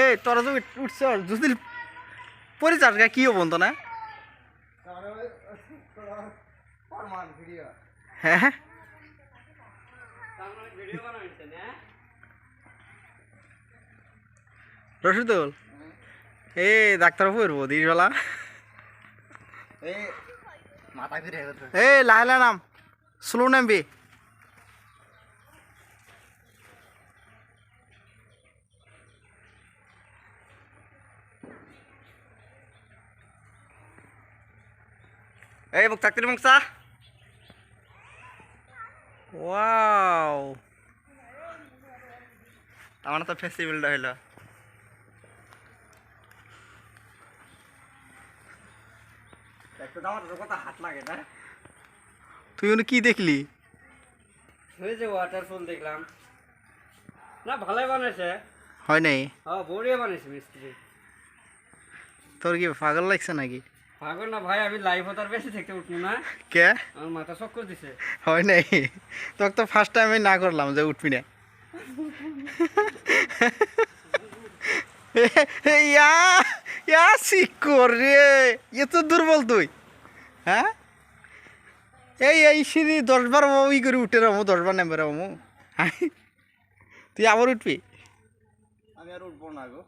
এই তোরা তো উঠছ যদি পরে গা কি না? হ্যাঁ, হ্যাঁ। এ ডাক্তার পড়ব দিশবেলা এ লাহে নাম। স্লো নামবি। এই মুখ থাকতে মুখ চা। ওয়াও আমার তো ফেস্টিভ্যালটা হইল। তুই কি দেখলি? ওই যে ওয়াটারফল দেখলাম। না ভালোই বানাইছে। হয় নাই? হ্যাঁ বড়িয়া বানাইছে মিস্ত্রি। তোর কি পাগল লাগছে নাকি? পাগল না ভাই আমি লাইভ হতার বেশি থেকে উঠবো না। কে? আমার মাথা চক্কর দিছে। হয় নাই। তোকে তো ফার্স্ট টাইম আমি না করলাম যে উঠবি না। ইয়া ইয়া শিকর রে। এ তো দুর্বল তুই। হ্যাঁ? এই এই সিঁড়ি দশবার ই করে উঠে রামো দশবার নেমে রামো। তুই আবার উঠবি? আমি আর উঠবো না গো